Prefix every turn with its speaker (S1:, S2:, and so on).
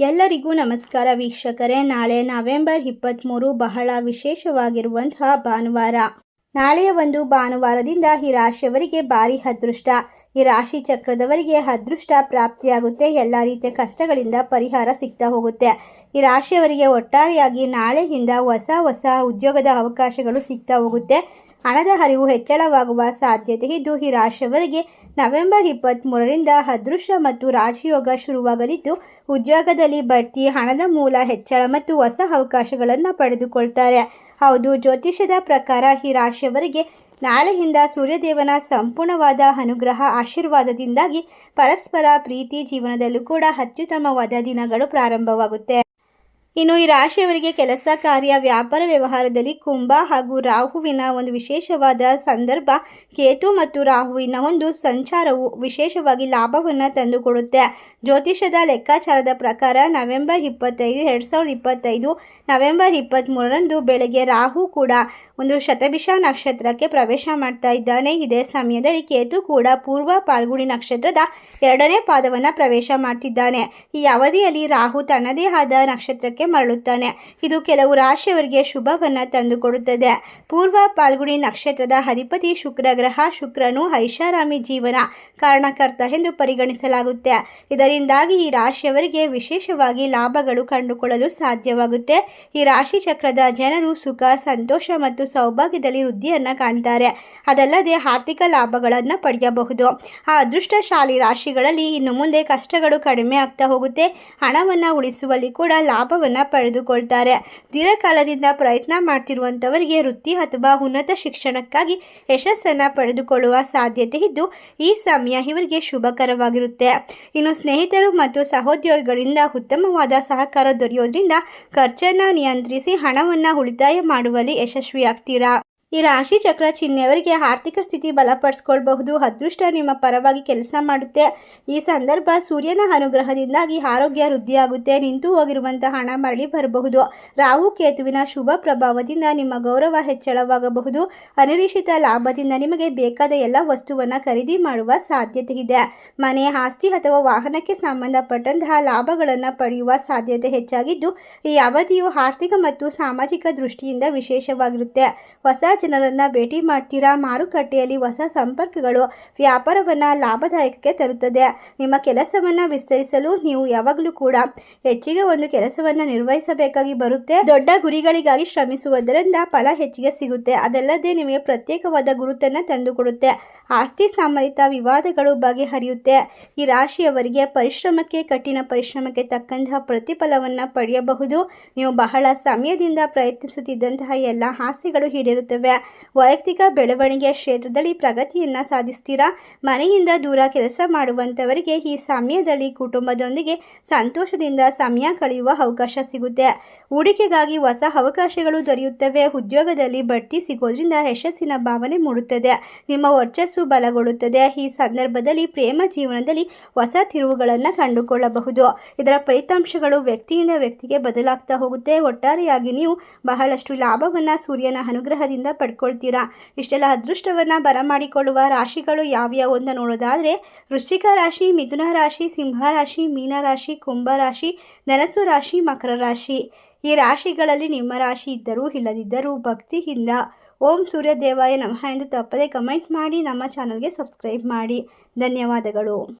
S1: ಎಲ್ಲರಿಗೂ ನಮಸ್ಕಾರ ವೀಕ್ಷಕರೇ. ನಾಳೆ ನವೆಂಬರ್ ಇಪ್ಪತ್ತ್ಮೂರು ಬಹಳ ವಿಶೇಷವಾಗಿರುವಂತಹ ಭಾನುವಾರ. ನಾಳೆಯ ಒಂದು ಭಾನುವಾರದಿಂದ ಈ ರಾಶಿಯವರಿಗೆ ಭಾರಿ ಅದೃಷ್ಟ. ಈ ರಾಶಿ ಚಕ್ರದವರಿಗೆ ಅದೃಷ್ಟ ಪ್ರಾಪ್ತಿಯಾಗುತ್ತೆ. ಎಲ್ಲ ರೀತಿಯ ಕಷ್ಟಗಳಿಂದ ಪರಿಹಾರ ಸಿಗ್ತಾ ಹೋಗುತ್ತೆ. ಈ ರಾಶಿಯವರಿಗೆ ಒಟ್ಟಾರೆಯಾಗಿ ನಾಳೆಯಿಂದ ಹೊಸ ಹೊಸ ಉದ್ಯೋಗದ ಅವಕಾಶಗಳು ಸಿಗ್ತಾ ಹೋಗುತ್ತೆ. ಹಣದ ಹರಿವು ಹೆಚ್ಚಳವಾಗುವ ಸಾಧ್ಯತೆ ಇದ್ದು ಈ ರಾಶಿಯವರಿಗೆ ನವೆಂಬರ್ ಇಪ್ಪತ್ತ್ಮೂರರಿಂದ ಅದೃಶ್ಯ ಮತ್ತು ರಾಜಯೋಗ ಶುರುವಾಗಲಿದ್ದು, ಉದ್ಯೋಗದಲ್ಲಿ ಬಡ್ತಿ, ಹಣದ ಮೂಲ ಹೆಚ್ಚಳ ಮತ್ತು ಹೊಸ ಅವಕಾಶಗಳನ್ನು ಪಡೆದುಕೊಳ್ತಾರೆ. ಹೌದು, ಜ್ಯೋತಿಷ್ಯದ ಪ್ರಕಾರ ಈ ರಾಶಿಯವರಿಗೆ ನಾಳೆಯಿಂದ ಸೂರ್ಯದೇವನ ಸಂಪೂರ್ಣವಾದ ಅನುಗ್ರಹ ಆಶೀರ್ವಾದದಿಂದಾಗಿ ಪರಸ್ಪರ ಪ್ರೀತಿ ಜೀವನದಲ್ಲೂ ಕೂಡ ಅತ್ಯುತ್ತಮವಾದ ದಿನಗಳು ಪ್ರಾರಂಭವಾಗುತ್ತೆ. ಇನ್ನು ಈ ರಾಶಿಯವರಿಗೆ ಕೆಲಸ, ಕಾರ್ಯ, ವ್ಯಾಪಾರ ವ್ಯವಹಾರದಲ್ಲಿ ಕುಂಭ ಹಾಗೂ ರಾಹುವಿನ ಒಂದು ವಿಶೇಷವಾದ ಸಂದರ್ಭ, ಕೇತು ಮತ್ತು ರಾಹುವಿನ ಒಂದು ಸಂಚಾರವು ವಿಶೇಷವಾಗಿ ಲಾಭವನ್ನು ತಂದುಕೊಡುತ್ತೆ. ಜ್ಯೋತಿಷದ ಲೆಕ್ಕಾಚಾರದ ಪ್ರಕಾರ ನವೆಂಬರ್ ಇಪ್ಪತ್ತೈದು, ಎರಡು ಸಾವಿರದ ಇಪ್ಪತ್ತೈದು, ನವೆಂಬರ್ ಇಪ್ಪತ್ತ್ಮೂರರಂದು ಬೆಳಗ್ಗೆ ರಾಹು ಕೂಡ ಒಂದು ಶತಭಿಷ ನಕ್ಷತ್ರಕ್ಕೆ ಪ್ರವೇಶ ಮಾಡ್ತಾ ಇದ್ದಾನೆ. ಇದೇ ಸಮಯದಲ್ಲಿ ಕೇತು ಕೂಡ ಪೂರ್ವ ಪಾಲ್ಗುಣಿ ನಕ್ಷತ್ರದ ಎರಡನೇ ಪಾದವನ್ನು ಪ್ರವೇಶ ಮಾಡ್ತಿದ್ದಾನೆ. ಈ ಅವಧಿಯಲ್ಲಿ ರಾಹು ತನ್ನದೇ ಆದ ನಕ್ಷತ್ರಕ್ಕೆ ಮರಳುತ್ತಾನೆ. ಇದು ಕೆಲವು ರಾಶಿಯವರಿಗೆ ಶುಭವನ್ನು ತಂದುಕೊಡುತ್ತದೆ. ಪೂರ್ವ ಪಾಲ್ಗುಣಿ ನಕ್ಷತ್ರದ ಅಧಿಪತಿ ಶುಕ್ರ, ಗ್ರಹ ಶುಕ್ರನು ಐಷಾರಾಮಿ ಜೀವನ ಕಾರಣಕರ್ತ ಎಂದು ಪರಿಗಣಿಸಲಾಗುತ್ತೆ. ಇದರಿಂದಾಗಿ ಈ ರಾಶಿಯವರಿಗೆ ವಿಶೇಷವಾಗಿ ಲಾಭಗಳು ಕಂಡುಕೊಳ್ಳಲು ಸಾಧ್ಯವಾಗುತ್ತೆ. ಈ ರಾಶಿ ಚಕ್ರದ ಜನರು ಸುಖ, ಸಂತೋಷ ಮತ್ತು ಸೌಭಾಗ್ಯದಲ್ಲಿ ವೃದ್ಧಿಯನ್ನು ಕಾಣ್ತಾರೆ. ಅದಲ್ಲದೆ ಆರ್ಥಿಕ ಲಾಭಗಳನ್ನು ಪಡೆಯಬಹುದು. ಆ ಅದೃಷ್ಟಶಾಲಿ ರಾಶಿಗಳಲ್ಲಿ ಇನ್ನು ಮುಂದೆ ಕಷ್ಟಗಳು ಕಡಿಮೆ ಆಗ್ತಾ ಹೋಗುತ್ತೆ. ಹಣವನ್ನು ಉಳಿಸುವಲ್ಲಿ ಕೂಡ ಲಾಭವನ್ನು ಪಡೆದುಕೊಳ್ತಾರೆ. ದೀರ್ಘಕಾಲದಿಂದ ಪ್ರಯತ್ನ ಮಾಡ್ತಿರುವಂಥವರಿಗೆ ವೃತ್ತಿ ಅಥವಾ ಉನ್ನತ ಶಿಕ್ಷಣಕ್ಕಾಗಿ ಯಶಸ್ಸನ್ನು ಪಡೆದುಕೊಳ್ಳುವ ಸಾಧ್ಯತೆ ಇದ್ದು, ಈ ಸಮಯ ಇವರಿಗೆ ಶುಭಕರವಾಗಿರುತ್ತೆ. ಇನ್ನು ಸ್ನೇಹಿತರು ಮತ್ತು ಸಹೋದ್ಯೋಗಿಗಳಿಂದ ಉತ್ತಮವಾದ ಸಹಕಾರ ದೊರೆಯೋದ್ರಿಂದ ಖರ್ಚನ್ನು ನಿಯಂತ್ರಿಸಿ ಹಣವನ್ನು ಉಳಿತಾಯ ಮಾಡುವಲ್ಲಿ ಯಶಸ್ವಿಯಾಗ್ತೀರಾ? ಈ ರಾಶಿ ಚಕ್ರ ಚಿಹ್ನೆಯವರಿಗೆ ಆರ್ಥಿಕ ಸ್ಥಿತಿ ಬಲಪಡಿಸ್ಕೊಳ್ಬಹುದು. ಅದೃಷ್ಟ ನಿಮ್ಮ ಪರವಾಗಿ ಕೆಲಸ ಮಾಡುತ್ತೆ. ಈ ಸಂದರ್ಭ ಸೂರ್ಯನ ಅನುಗ್ರಹದಿಂದಾಗಿ ಆರೋಗ್ಯ ವೃದ್ಧಿಯಾಗುತ್ತೆ. ನಿಂತು ಹೋಗಿರುವಂತಹ ಹಣ ಮರಳಿ ಬರಬಹುದು. ರಾಹು ಕೇತುವಿನ ಶುಭ ಪ್ರಭಾವದಿಂದ ನಿಮ್ಮ ಗೌರವ ಹೆಚ್ಚಳವಾಗಬಹುದು. ಅನಿರೀಕ್ಷಿತ ಲಾಭದಿಂದ ನಿಮಗೆ ಬೇಕಾದ ಎಲ್ಲ ವಸ್ತುವನ್ನು ಖರೀದಿ ಮಾಡುವ ಸಾಧ್ಯತೆ ಇದೆ. ಮನೆ, ಆಸ್ತಿ ಅಥವಾ ವಾಹನಕ್ಕೆ ಸಂಬಂಧಪಟ್ಟಂತಹ ಲಾಭಗಳನ್ನು ಪಡೆಯುವ ಸಾಧ್ಯತೆ ಹೆಚ್ಚಾಗಿದ್ದು, ಈ ಅವಧಿಯು ಆರ್ಥಿಕ ಮತ್ತು ಸಾಮಾಜಿಕ ದೃಷ್ಟಿಯಿಂದ ವಿಶೇಷವಾಗಿರುತ್ತೆ. ಹೊಸ ಜನರನ್ನು ಭೇಟಿ ಮಾಡ್ತೀರಾ? ಮಾರುಕಟ್ಟೆಯಲ್ಲಿ ಹೊಸ ಸಂಪರ್ಕಗಳು ವ್ಯಾಪಾರವನ್ನು ಲಾಭದಾಯಕಕ್ಕೆ ತರುತ್ತದೆ. ನಿಮ್ಮ ಕೆಲಸವನ್ನು ವಿಸ್ತರಿಸಲು ನೀವು ಯಾವಾಗಲೂ ಕೂಡ ಹೆಚ್ಚಿಗೆ ಒಂದು ಕೆಲಸವನ್ನು ನಿರ್ವಹಿಸಬೇಕಾಗಿ ಬರುತ್ತೆ. ದೊಡ್ಡ ಗುರಿಗಳಿಗಾಗಿ ಶ್ರಮಿಸುವುದರಿಂದ ಫಲ ಹೆಚ್ಚಿಗೆ ಸಿಗುತ್ತೆ. ಅದಲ್ಲದೆ ನಿಮಗೆ ಪ್ರತ್ಯೇಕವಾದ ಗುರುತನ್ನು ತಂದುಕೊಡುತ್ತೆ. ಆಸ್ತಿ ಸಂಬಂಧಿತ ವಿವಾದಗಳು ಬಗೆಹರಿಯುತ್ತೆ ಈ ರಾಶಿಯವರಿಗೆ ಪರಿಶ್ರಮಕ್ಕೆ, ಕಠಿಣ ಪರಿಶ್ರಮಕ್ಕೆ ತಕ್ಕಂತಹ ಪ್ರತಿಫಲವನ್ನು ಪಡೆಯಬಹುದು. ನೀವು ಬಹಳ ಸಮಯದಿಂದ ಪ್ರಯತ್ನಿಸುತ್ತಿದ್ದಂತಹ ಎಲ್ಲ ಆಸೆಗಳು ಈಡೇರುತ್ತವೆ. ವೈಯಕ್ತಿಕ ಬೆಳವಣಿಗೆಯ ಕ್ಷೇತ್ರದಲ್ಲಿ ಪ್ರಗತಿಯನ್ನು ಸಾಧಿಸ್ತೀರಾ? ಮನೆಯಿಂದ ದೂರ ಕೆಲಸ ಮಾಡುವಂಥವರಿಗೆ ಈ ಸಮಯದಲ್ಲಿ ಕುಟುಂಬದೊಂದಿಗೆ ಸಂತೋಷದಿಂದ ಸಮಯ ಕಳೆಯುವ ಅವಕಾಶ ಸಿಗುತ್ತೆ. ಹೂಡಿಕೆಗಾಗಿ ಹೊಸ ಅವಕಾಶಗಳು ದೊರೆಯುತ್ತವೆ. ಉದ್ಯೋಗದಲ್ಲಿ ಬಡ್ತಿ ಸಿಗೋದ್ರಿಂದ ಯಶಸ್ಸಿನ ಭಾವನೆ ಮೂಡುತ್ತದೆ. ನಿಮ್ಮ ವರ್ಚಸ್ಸು ಬಲಗೊಳ್ಳುತ್ತದೆ. ಈ ಸಂದರ್ಭದಲ್ಲಿ ಪ್ರೇಮ ಜೀವನದಲ್ಲಿ ಹೊಸ ತಿರುವುಗಳನ್ನು ಕಂಡುಕೊಳ್ಳಬಹುದು. ಇದರ ಫಲಿತಾಂಶಗಳು ವ್ಯಕ್ತಿಯಿಂದ ವ್ಯಕ್ತಿಗೆ ಬದಲಾಗ್ತಾ ಹೋಗುತ್ತೆ. ಒಟ್ಟಾರೆಯಾಗಿ ನೀವು ಬಹಳಷ್ಟು ಲಾಭವನ್ನು ಸೂರ್ಯನ ಅನುಗ್ರಹದಿಂದ ಪಡ್ಕೊಳ್ತೀರಾ? ಇಷ್ಟೆಲ್ಲ ಅದೃಷ್ಟವನ್ನು ಬರಮಾಡಿಕೊಳ್ಳುವ ರಾಶಿಗಳು ಯಾವ್ಯಾವು ಅಂತ ನೋಡೋದಾದರೆ, ವೃಶ್ಚಿಕ ರಾಶಿ, ಮಿಥುನ ರಾಶಿ, ಸಿಂಹ ರಾಶಿ, ಮೀನ ರಾಶಿ, ಕುಂಭ ರಾಶಿ ಮಕರ ರಾಶಿ. ಈ ರಾಶಿಗಳಲ್ಲಿ ನಿಮ್ಮ ರಾಶಿ ಇದ್ದರೂ ಇಲ್ಲದಿದ್ದರೂ ಭಕ್ತಿಯಿಂದ ಓಂ ಸೂರ್ಯ ದೇವಾಯ ನಮಃ ಎಂದು ತಪ್ಪದೆ ಕಮೆಂಟ್ ಮಾಡಿ, ನಮ್ಮ ಚಾನಲ್ಗೆ ಸಬ್ಸ್ಕ್ರೈಬ್ ಮಾಡಿ. ಧನ್ಯವಾದಗಳು.